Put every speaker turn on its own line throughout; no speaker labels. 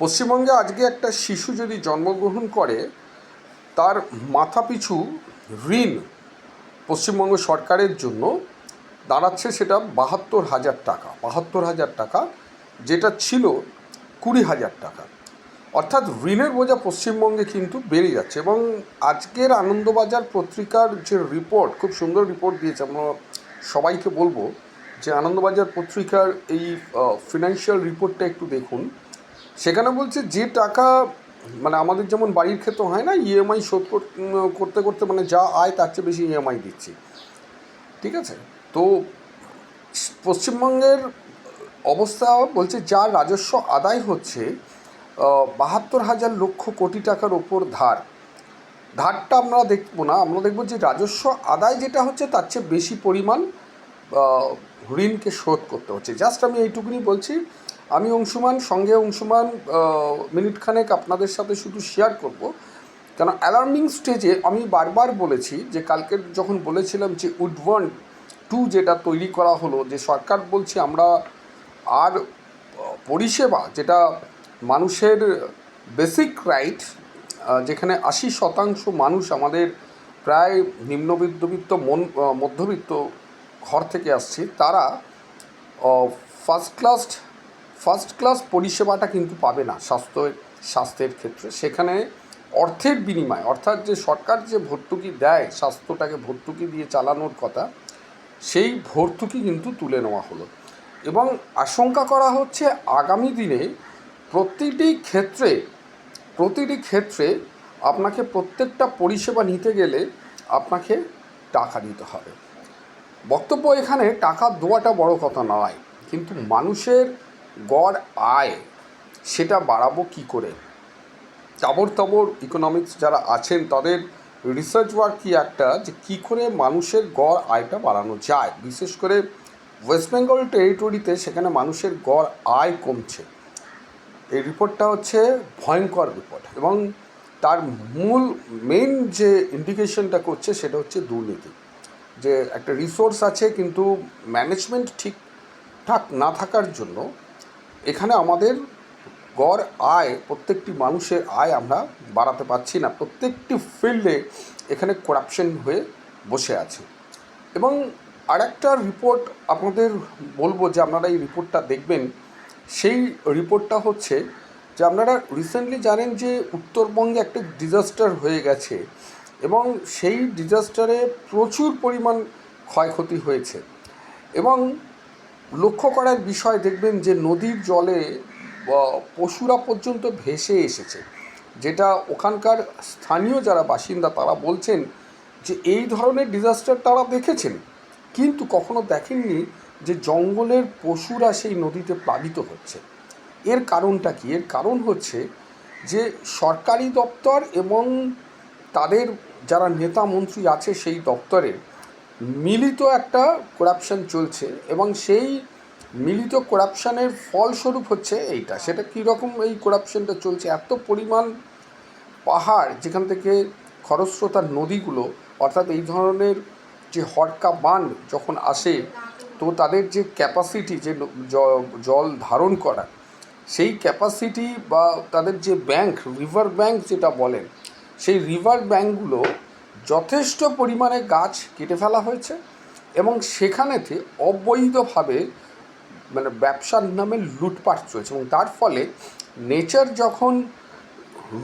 পশ্চিমবঙ্গে আজকে একটা শিশু যদি জন্মগ্রহণ করে, তার মাথাপিছু ঋণ পশ্চিমবঙ্গ সরকারের জন্য দাঁড়াচ্ছে সেটা বাহাত্তর হাজার টাকা, বাহাত্তর হাজার টাকা, যেটা ছিল কুড়ি হাজার টাকা। অর্থাৎ ঋণের বোঝা পশ্চিমবঙ্গে কিন্তু বেড়ে যাচ্ছে এবং আজকের আনন্দবাজার পত্রিকার যে রিপোর্ট খুব সুন্দর রিপোর্ট দিয়েছে আমরা সবাইকে বলব যে আনন্দবাজার পত্রিকার এই ফিনান্সিয়াল রিপোর্টটা একটু দেখুন। সেখানে বলছে যে টাকা মানে আমাদের যেমন বাড়ির ক্ষেত্রে হয় না ইএমআই শোধ কর- করতে করতে মানে যা আয় তার চেয়ে বেশি ইএমআই দিচ্ছি। ঠিক আছে? তো পশ্চিমবঙ্গের অবস্থা বলছে যা রাজস্ব আদায় হচ্ছে বাহাত্তর হাজার লক্ষ কোটি টাকার ওপর ধার। ধারটা আমরা দেখব না, আমরা দেখব যে রাজস্ব আদায় যেটা হচ্ছে তার চেয়ে বেশি পরিমাণ ঋণকে শোধ করতে হচ্ছে। জাস্ট আমি এইটুকুনি বলছি আমি অংশুমান, সঙ্গে অংশুমান মিনিটখানেক আপনাদের সাথে শুধু শেয়ার করব। কেন অ্যালার্মিং স্টেজে আমি বারবার বলেছি যে, কালকে যখন বলেছিলাম যে উডওয়ান টু যেটা তৈরি করা হলো, যে সরকার বলছে আমরা আর পরিষেবা যেটা মানুষের বেসিক রাইট যেখানে আশি শতাংশ মানুষ আমাদের প্রায় নিম্নবিত্তবিত্ত, মন মধ্যবিত্ত ঘর থেকে আসছে, তারা ফার্স্ট ক্লাস ফার্স্ট ক্লাস পরিষেবাটা কিন্তু পাবে না স্বাস্থ্য, স্বাস্থ্যের ক্ষেত্রে। সেখানে অর্থের বিনিময়, অর্থাৎ যে সরকার যে ভর্তুকি দেয়, স্বাস্থ্যটাকে ভর্তুকি দিয়ে চালানোর কথা, সেই ভর্তুকি কিন্তু তুলে নেওয়া হলো। এবং আশঙ্কা করা হচ্ছে আগামী দিনে প্রতিটি ক্ষেত্রে প্রতিটি ক্ষেত্রে আপনাকে প্রত্যেকটা পরিষেবা নিতে গেলে আপনাকে টাকা দিতে হবে। বক্তব্য এখানে টাকা দেওয়াটা বড় কথা নয়, কিন্তু মানুষের গড় আয়, সেটা বাড়াবো কি করে? তাবর তাবর ইকোনমিক্স যারা আছেন, তাদের রিসার্চ ওয়ার্ক কি একটা, যে কী করে মানুষের গড় আয়টা বাড়ানো যায়? বিশেষ করে ওয়েস্ট বেঙ্গল টেরিটরিতে সেখানে মানুষের গড় আয় কমছে। এই রিপোর্টটা হচ্ছে ভয়ঙ্কর রিপোর্ট এবং তার মূল মেন যে ইন্ডিকেশনটা করছে, সেটা হচ্ছে দুর্নীতি। যে একটা রিসোর্স আছে, কিন্তু ম্যানেজমেন্ট ঠিকঠাক না থাকার জন্য এখানে আমাদের গড় আয়, প্রত্যেকটি মানুষের আয় আমরা বাড়াতে পারছি না। প্রত্যেকটি ফিল্ডে এখানে করাপশন হয়ে বসে আছে। এবং আরেকটা রিপোর্ট আপনাদের বলব যে আপনারা এই রিপোর্টটা দেখবেন। সেই রিপোর্টটা হচ্ছে যে আপনারা রিসেন্টলি জানেন যে উত্তরবঙ্গে একটা ডিজাস্টার হয়ে গেছে এবং সেই ডিজাস্টারে প্রচুর পরিমাণ ক্ষয়ক্ষতি হয়েছে। এবং লক্ষ্য করার বিষয় দেখবেন যে নদীর জলে পশুরা পর্যন্ত ভেসে এসেছে। যেটা ওখানকার স্থানীয় যারা বাসিন্দা তারা বলছেন যে এই ধরনের ডিজাস্টার তারা দেখেছেন। কিন্তু কখনো দেখেননি যে জঙ্গলের পশুরা সেই নদীতে প্লাবিত হচ্ছে। এর কারণটা কি? এর কারণ হচ্ছে যে সরকারি দপ্তর এবং তাদের যারা নেতা মন্ত্রী আছে সেই দপ্তরে মিলিত একটা করাপশন চলছে এবং সেই মিলিত করাপশনের ফলস্বরূপ হচ্ছে এইটা। সেটা কীরকম এই করাপশনটা চলছে? এত পরিমাণ পাহাড় যেখান থেকে খরস্রোতার নদীগুলো, অর্থাৎ এই ধরনের যে হরকা বান যখন আসে, তো তাদের যে ক্যাপাসিটি যে জল ধারণ করা, সেই ক্যাপাসিটি বা তাদের যে ব্যাংক রিভার ব্যাংক যেটা বলেন, সেই রিভার ব্যাংকগুলো যথেষ্ট পরিমাণে গাছ কেটে ফেলা হয়েছে এবং সেখানেতে অবৈধভাবে মানে ব্যবসার নামে লুটপাট চলছে এবং তার ফলে নেচার যখন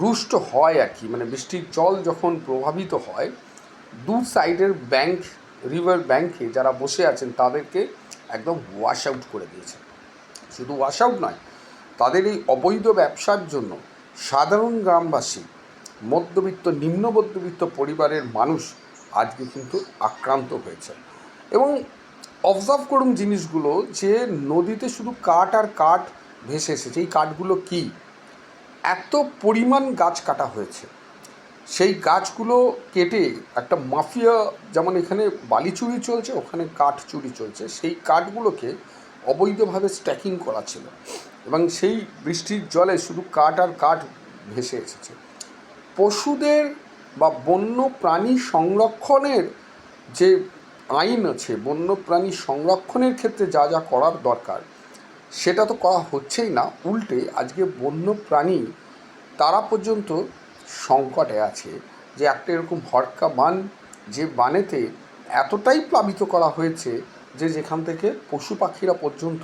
রুষ্ট হয় আর কি মানে বৃষ্টির জল যখন প্রভাবিত হয়, দু সাইডের ব্যাংক, রিভার ব্যাংকে যারা বসে আছেন তাদেরকে একদম ওয়াশ আউট করে দিয়েছে। শুধু ওয়াশ আউট নয়, তাদের এই অবৈধ ব্যবসার জন্য সাধারণ গ্রামবাসী মধ্যবিত্ত, নিম্ন মধ্যবিত্ত পরিবারের মানুষ আজকে কিন্তু আক্রান্ত হয়েছে। এবং অবজার্ভ করুন জিনিসগুলো যে নদীতে শুধু কাঠ আর কাঠ ভেসে এসেছে। এই কাঠগুলো কী? এত পরিমাণ গাছ কাটা হয়েছে। সেই গাছগুলো কেটে একটা মাফিয়া যেমন এখানে বালি চুরি চলছে, ওখানে কাঠ চুরি চলছে। সেই কাঠগুলোকে অবৈধভাবে স্ট্যাকিং করা ছিল। এবং সেই বৃষ্টির জলে শুধু কাঠ আর কাঠ ভেসে এসেছে। পশুদের বা বন্য প্রাণী সংরক্ষণের যে আইন আছে বন্য প্রাণী সংরক্ষণের ক্ষেত্রে যা যা করার দরকার, সেটা তো করা হচ্ছেই না। উল্টে আজকে বন্য প্রাণী তারা পর্যন্ত সংকটে আছে যে একটা এরকম হরকা বান যে বানেতে এতটাই প্লাবিত করা হয়েছে যে যেখান থেকে পশু পাখিরা পর্যন্ত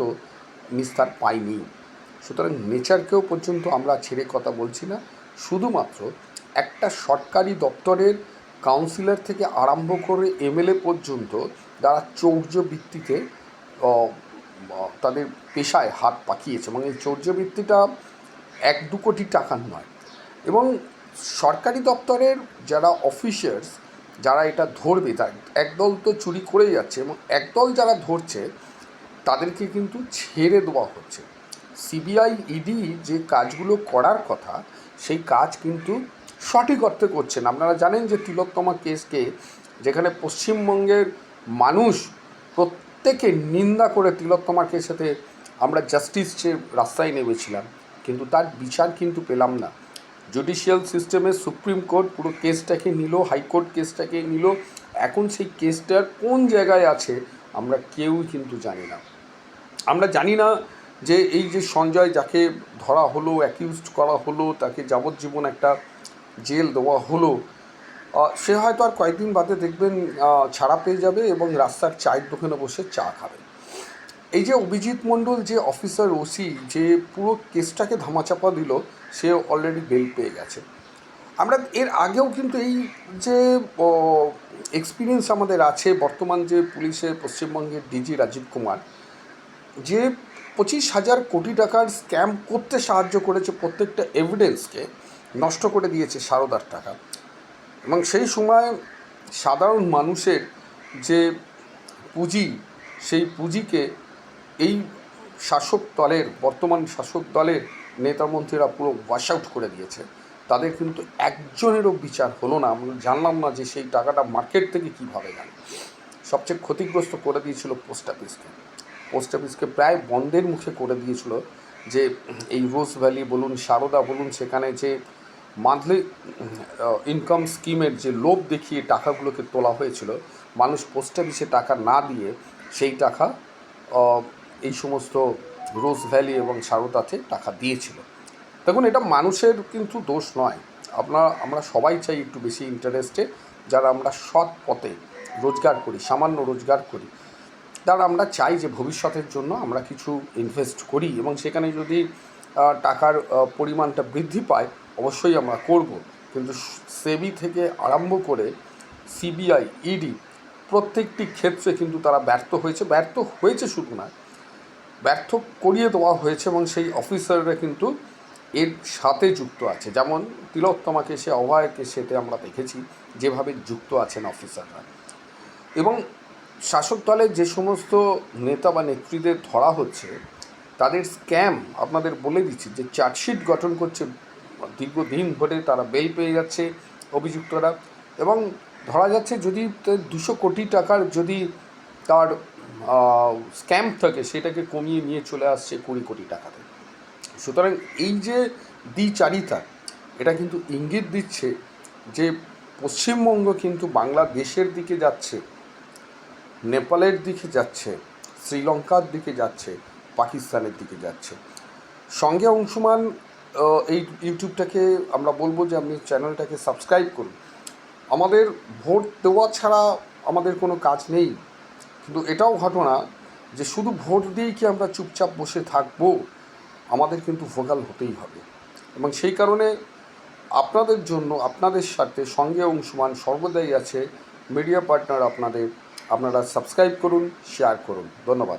নিস্তার পায়নি। সুতরাং নেচারকেও পর্যন্ত আমরা ছেড়ে কথা বলছি না। শুধুমাত্র একটা সরকারি দপ্তরের কাউন্সিলর থেকে আরম্ভ করে এমএলএ পর্যন্ত যারা চৌর্য আহ, তাদের পেশায় হাত পাকিয়েছে এবং এই চৌর্য ভিত্তিটা এক দু কোটি টাকার নয়। এবং সরকারি দপ্তরের যারা অফিসার্স যারা এটা ধরবে তার একদল তো চুরি করে যাচ্ছে এবং একদল যারা ধরছে তাদেরকে কিন্তু ছেড়ে দেওয়া হচ্ছে। সিবিআই ইডি যে কাজগুলো করার কথা সেই কাজ কিন্তু সঠিক অর্থে করছেন। আপনারা জানেন যে তিলোত্তমা কেসকে যেখানে পশ্চিমবঙ্গের মানুষ প্রত্যেকে নিন্দা করে তিলোত্তমার কেসেতে আমরা জাস্টিস চেয়ে রাস্তায় নেমেছিলাম, কিন্তু তার বিচার কিন্তু পেলাম না। জুডিশিয়াল সিস্টেমে সুপ্রিম কোর্ট পুরো কেসটাকে নিল, হাইকোর্ট কেসটাকে নিল। এখন সেই কেসটার কোন জায়গায় আছে, আমরা কেউই কিন্তু জানি না। আমরা জানি না যে এই যে সঞ্জয় যাকে ধরা হলো অ্যাকিউজড করা হলো, তাকে যাবজ্জীবন একটা জেল দেওয়া হলো। সে হয়তো আর কয়েকদিন বাদে দেখবেন ছাড়া পেয়ে যাবে এবং রাস্তার চায়ের দোকানে বসে চা খাবে। এই যে অভিজিৎ মণ্ডল, যে অফিসার ওসি, যে পুরো কেসটাকে ধামাচাপা দিল, সে অলরেডি বেল পেয়ে গেছে। আমরা এর আগেও কিন্তু এই যে এক্সপিরিয়েন্স আমাদের আছে, বর্তমান যে পুলিশে পশ্চিমবঙ্গের ডিজি রাজীব কুমার, যে পঁচিশ হাজার কোটি টাকার স্ক্যাম করতে সাহায্য করেছে প্রত্যেকটা এভিডেন্সকে নষ্ট করে দিয়েছে সারদার টাকা। এবং সেই সময় সাধারণ মানুষের যে পুঁজি, সেই পুঁজিকে এই শাসক দলের, বর্তমান শাসক দলের নেতামন্ত্রীরা পুরো ওয়াশ আউট করে দিয়েছে। তাদের কিন্তু একজনেরও বিচার হলো না। আমরা জানলাম না যে সেই টাকাটা মার্কেট থেকে কীভাবে গেল। সবচেয়ে ক্ষতিগ্রস্ত করে দিয়েছিল পোস্ট অফিসকে পোস্ট অফিসকে প্রায় বন্ধের মুখে করে দিয়েছিল যে এই রোজ ভ্যালি বলুন, সারদা বলুন, সেখানে যে মান্থলি ইনকাম স্কিমের যে লোভ দেখিয়ে টাকাগুলোকে তোলা হয়েছিল, মানুষ পোস্ট অফিসে টাকা না দিয়ে সেই টাকা এই সমস্ত রোজ ভ্যালি এবং সারদাতে টাকা দিয়েছিল। দেখুন, এটা মানুষের কিন্তু দোষ নয়। আপনার আমরা সবাই চাই একটু বেশি ইন্টারেস্টে যারা আমরা সৎ পথে রোজগার করি, সামান্য রোজগার করি। তারা আমরা চাই যে ভবিষ্যতের জন্য আমরা কিছু ইনভেস্ট করি এবং সেখানে যদি টাকার পরিমাণটা বৃদ্ধি পায় অবশ্যই আমরা করব। কিন্তু সেবি থেকে আরম্ভ করে সিবিআই, ইডি প্রত্যেকটি ক্ষেত্রে কিন্তু তারা ব্যর্থ হয়েছে। ব্যর্থ হয়েছে শুধু না, ব্যর্থ করিয়ে দেওয়া হয়েছে এবং সেই অফিসাররা কিন্তু এর সাথে যুক্ত আছে। যেমন তিলোত্তমাকে সে অভয়কে সেতে আমরা দেখেছি, যেভাবে যুক্ত আছেন অফিসাররা। এবং শাসক দলের যে সমস্ত নেতা বা নেত্রীদের ধরা হচ্ছে, তাদের স্ক্যাম আপনাদের বলে দিচ্ছি যে চার্জশিট গঠন করছে দীর্ঘদিন ধরে তারা বেল পেয়ে যাচ্ছে অভিযুক্তরা। এবং ধরা যাচ্ছে যদি দুশো কোটি টাকার যদি তার স্ক্যাম থাকে, সেটাকে কমিয়ে নিয়ে চলে আসছে কুড়ি কোটি টাকাতে। সুতরাং এই যে দ্বিচারিতা, এটা কিন্তু ইঙ্গিত দিচ্ছে যে পশ্চিমবঙ্গ কিন্তু বাংলাদেশের দিকে যাচ্ছে, নেপালের দিকে যাচ্ছে, শ্রীলঙ্কার দিকে যাচ্ছে, পাকিস্তানের দিকে যাচ্ছে। সঙ্গে অংশমান এই ইউটিউবটাকে আমরা বলব যে আপনি চ্যানেলটাকে সাবস্ক্রাইব করুন। আমাদের ভোট দেওয়া ছাড়া আমাদের কোনো কাজ নেই। কিন্তু এটাও ঘটনা যে শুধু ভোট দিয়েই কি আমরা চুপচাপ বসে থাকব, আমাদের কিন্তু ভোকাল হতেই হবে। এবং সেই কারণে আপনাদের জন্য, আপনাদের সাথে সঙ্গে অংশমান সর্বদাই আছে। মিডিয়া পার্টনার আপনাদের, আপনারা সাবস্ক্রাইব করুন, শেয়ার করুন। ধন্যবাদ।